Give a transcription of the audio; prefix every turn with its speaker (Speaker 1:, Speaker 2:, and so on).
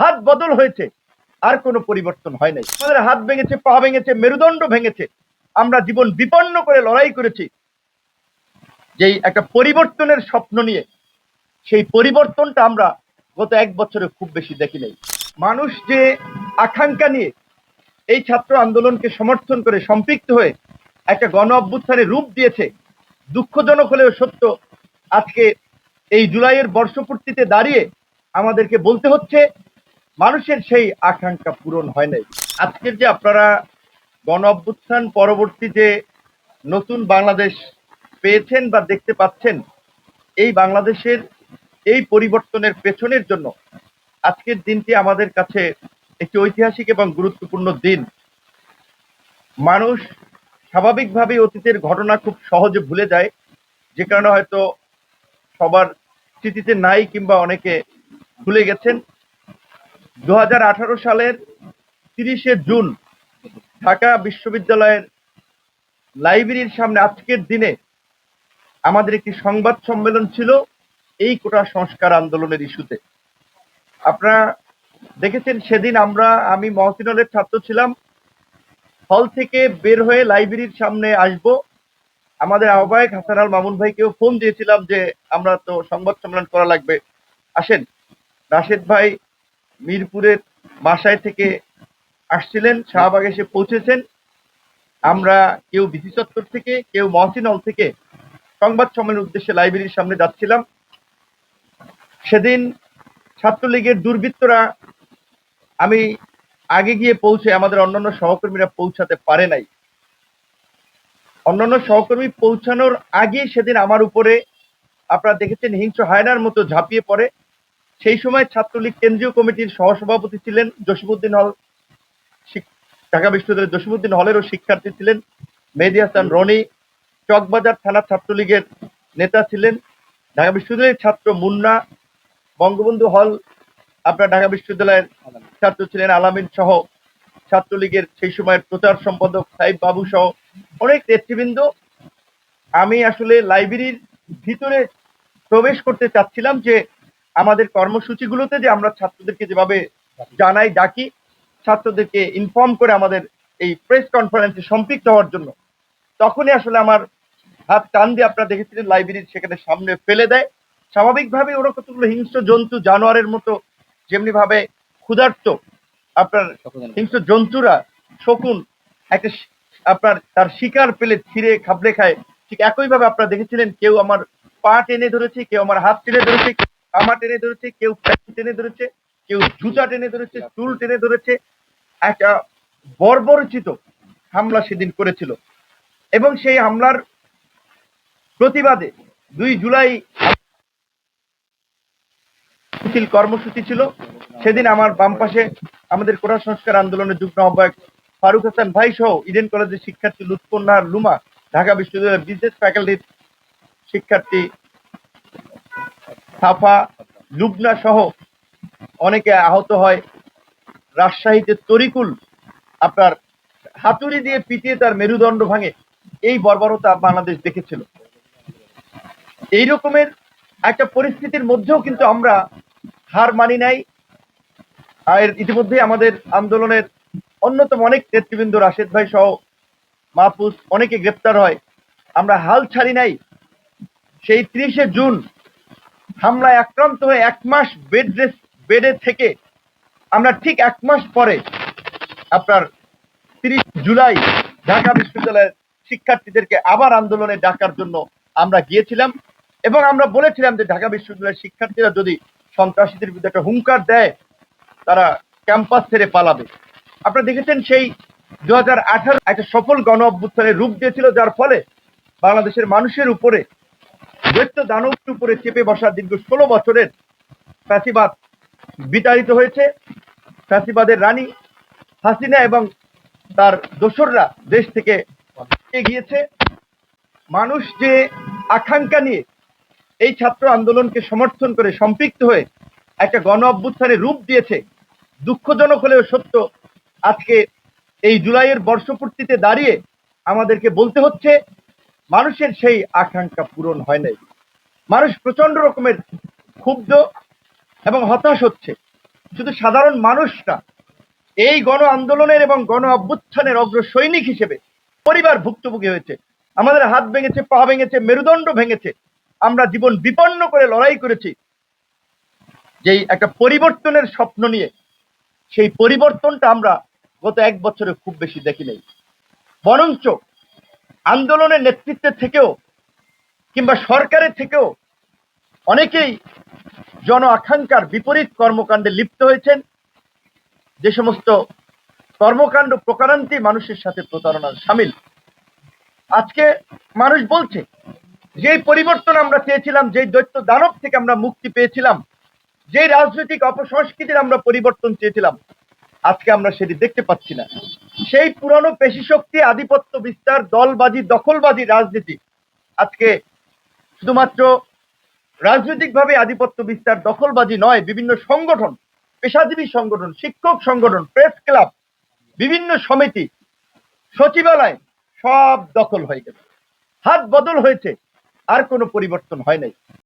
Speaker 1: হাত বদল হয়েছে, আর কোনো পরিবর্তন হয় নাই। আমাদের হাত ভেঙেছে, পা ভেঙেছে, মেরুদণ্ড ভেঙেছে। আমরা জীবন বিপন্ন করে লড়াই করেছি। যেই একটা পরিবর্তনের স্বপ্ন নিয়ে, সেই পরিবর্তনটা আমরা গত এক বছরে খুব বেশি দেখি নাই। মানুষ যে আকাঙ্ক্ষা নিয়ে এই ছাত্র আন্দোলনকে সমর্থন করে সম্পৃক্ত হয়ে একটা গণ অভ্যুত্থানের রূপ দিয়েছে, দুঃখজনক হলেও সত্য, আজকে এই জুলাইয়ের বর্ষপূর্তিতে দাঁড়িয়ে আমাদেরকে বলতে হচ্ছে মানুষের সেই আকাঙ্ক্ষা পূরণ হয় নাই। আজকের যে আপনারা গণ অভ্যুত্থান পরবর্তী যে নতুন বাংলাদেশ পেয়েছেন বা দেখতে পাচ্ছেন, এই বাংলাদেশের এই পরিবর্তনের পেছনের জন্য আজকের দিনটি আমাদের কাছে একটি ঐতিহাসিক এবং গুরুত্বপূর্ণ দিন। মানুষ স্বাভাবিকভাবেই অতীতের ঘটনা খুব সহজে ভুলে যায়, যে কারণে হয়তো সবার স্মৃতিতে নাই কিংবা অনেকে ভুলে গেছেন। দু হাজার আঠারো সালের তিরিশে জুন ঢাকা বিশ্ববিদ্যালয়ের লাইব্রেরির সামনে আজকের দিনে আমাদের একটি সংবাদ সম্মেলন ছিল এই কোটা সংস্কার আন্দোলনের ইস্যুতে। আপনারা দেখেছেন সেদিন আমরা, আমি মহসিনলের ছাত্র ছিলাম। হল থেকে বের হয়ে লাইব্রেরির সামনে আসব। আমাদের আহ্বায়ক হাসান আল মামুন ভাইকেও ফোন দিয়েছিলাম যে, আমরা তো সংবাদ সম্মেলন করা লাগবে। আসেন। রাশেদ ভাই মিরপুরের বাসায় থেকে আসছিলেন, শাহবাগ এসে পৌঁছেছেন। আমরা কেউ বিসি চত্বর থেকে, কেউ মহসিন হল থেকে সংবাদ সম্মেলনের উদ্দেশ্যে লাইব্রেরির সামনে যাচ্ছিলাম। সেদিন ছাত্রলীগের দুর্বৃত্তরা আমি আগে গিয়ে পৌঁছে আমাদের অন্যান্য সহকর্মীরা পৌঁছাতে পারে নাই। অন্যান্য সহকর্মী পৌঁছানোর আগে সেদিন আমার উপরে আপনারা দেখেছেন হিংস্র হায়নার মতো ঝাঁপিয়ে পড়ে। সেই সময় ছাত্রলীগ কেন্দ্রীয় কমিটির সহসভাপতি ছিলেন জসিমুদ্দিন হল ঢাকা বিশ্ববিদ্যালয়ের জসিমুদ্দিন হলেরও শিক্ষার্থী ছিলেন মেহেদি হাসান রনি, চকবাজার থানা ছাত্রলীগের নেতা ছিলেন ঢাকা বিশ্ববিদ্যালয়ের ছাত্র মুন্না, বঙ্গবন্ধু হল, আপনার ঢাকা বিশ্ববিদ্যালয়ের ছাত্র ছিলেন আলামিন সহ ছাত্রলীগের সেই সময়ের প্রচার সম্পাদক সাহেব বাবু সহ অনেক নেতৃবৃন্দ। আমি আসলে লাইব্রেরির ভিতরে প্রবেশ করতে চাচ্ছিলাম যে আমাদের কর্মসূচিগুলোতে যে আমরা ছাত্রদেরকে যেভাবে জানাই, ডাকি, ছাত্রদেরকে ইনফর্ম করে আমাদের এই প্রেস কনফারেন্সে সম্পৃক্ত হওয়ার জন্য, তখনই আসলে আমার হাত টান দিয়ে আপনারা দেখেছিলেন লাইব্রেরির সেখানে সামনে ফেলে দেয়। স্বাভাবিকভাবে ওরা কতগুলো হিংস্র জন্তু, জানোয়ারের মতো যেমনি ভাবে ক্ষুধার্ত, আপনার হিংস্র জন্তুরা শকুন, একটা আপনার তার শিকার পেলে ছিঁড়ে খাবলে খায়, ঠিক একইভাবে আপনারা দেখেছিলেন কেউ আমার পা টেনে ধরেছে, কেউ আমার হাত টেনে ধরেছে আমা টেনে ধরেছে, কেউ প্যান্ট টেনে ধরেছে, কেউ জুতা টেনে ধরেছে, চুল টেনে ধরেছে। একটা বর্বরচিত হামলা সেদিন করেছিল। এবং সেই হামলার প্রতিবাদে দুই জুলাই মিছিল কর্মসূচি ছিল। সেদিন আমার বাম পাশে আমাদের কোটা সংস্কার আন্দোলনের যুগ্ম আহ্বায়ক ফারুক হাসান ভাই সহ ইডেন কলেজের শিক্ষার্থী লুৎফুন্নাহার লুমা, ঢাকা বিশ্ববিদ্যালয়ের বিজনেস ফ্যাকাল্টির শিক্ষার্থী সাফা, লুবনা সহ অনেকে আহত হয়। রাজশাহীতে তরিকুল আপনার হাতুড়ি দিয়ে পিটিয়ে তার মেরুদণ্ড ভাঙে। এই বর্বরতা বাংলাদেশ দেখেছিল। এই রকমের একটা পরিস্থিতির মধ্যেও কিন্তু আমরা হার মানি নাই। আর ইতিমধ্যে আমাদের আন্দোলনের অন্যতম অনেক নেতৃবৃন্দ রাশেদ ভাই সহ মাহফুজ অনেকে গ্রেপ্তার হয়। আমরা হাল ছাড়ি নাই। সেই ত্রিশে জুন হামলায় আক্রান্ত হয়ে এক মাস বেড রেস্ট, বেডে থেকে আমরা ঠিক এক মাস পরে আপনার তিরিশ জুলাই ঢাকা বিশ্ববিদ্যালয়ের শিক্ষার্থীদেরকে আবার আন্দোলনে ডাকার জন্য আমরা গিয়েছিলাম এবং আমরা বলেছিলাম যে ঢাকা বিশ্ববিদ্যালয়ের শিক্ষার্থীরা যদি সন্ত্রাসীদের বিরুদ্ধে একটা হুঙ্কার দেয়, তারা ক্যাম্পাস ছেড়ে পালাবে। আপনারা দেখেছেন সেই দু হাজার আঠারো একটা সফল গণ অভ্যুত্থানের রূপ দিয়েছিল, যার ফলে বাংলাদেশের মানুষের উপরে দৈত্য দানবের উপরে চেপে বসা দীর্ঘ ষোলো বছরের ফ্যাসিবাদ বিতাড়িত হয়েছে। ফ্যাসিবাদের রানী হাসিনা এবং তার দোসররা দেশ থেকে গিয়েছে মানুষ যে আকাঙ্ক্ষা নিয়ে এই ছাত্র আন্দোলনকে সমর্থন করে সম্পৃক্ত হয়ে একটা গণ অভ্যুত্থানের রূপ দিয়েছে, দুঃখজনক হলেও সত্য আজকে এই জুলাইয়ের বর্ষপূর্তিতে দাঁড়িয়ে আমাদেরকে বলতে হচ্ছে, মানুষের সেই আকাঙ্ক্ষা পূরণ হয় নাই। মানুষ প্রচণ্ড রকমের ক্ষুব্ধ এবং হতাশ হচ্ছে। শুধু সাধারণ মানুষ না এই গণ আন্দোলনের এবং গণ অভ্যুত্থানের অগ্র সৈনিক হিসেবে পরিবার ভুক্তভোগী হয়েছে। আমাদের হাত ভেঙেছে, পা ভেঙেছে, মেরুদণ্ড ভেঙেছে। আমরা জীবন বিপন্ন করে লড়াই করেছি। যেই একটা পরিবর্তনের স্বপ্ন নিয়ে সেই পরিবর্তনটা আমরা গত এক বছরে খুব বেশি দেখি নেই বরঞ্চ আন্দোলনের নেতৃত্বে থেকেও কিংবা সরকারের থেকেও অনেকেই জন আকাঙ্ক্ষার বিপরীত কর্মকাণ্ডে লিপ্ত হয়েছেন। যে সমস্ত কর্মকাণ্ড প্রকারান্তি মানুষের সাথে প্রতারণার সামিল। আজকে মানুষ বলছে যে পরিবর্তন আমরা চেয়েছিলাম যে দৈত্য দানব থেকে আমরা মুক্তি পেয়েছিলাম যে রাজনৈতিক অপসংস্কৃতির আমরা পরিবর্তন চেয়েছিলাম, আজকে আমরা সেটি দেখতে পাচ্ছি না। সেই পুরনো পেশি শক্তি আধিপত্য বিস্তার, দলবাজি, দখলবাজি রাজনীতি আজকে শুধুমাত্র রাজনৈতিকভাবে আধিপত্য বিস্তার দখলবাজি নয়, বিভিন্ন সংগঠন, পেশাজীবী সংগঠন, শিক্ষক সংগঠন, প্রেস ক্লাব, বিভিন্ন সমিতি, সচিবালয় সব দখল হয়ে গেছে। হাত বদল হয়েছে, আর কোনো পরিবর্তন হয় নাই।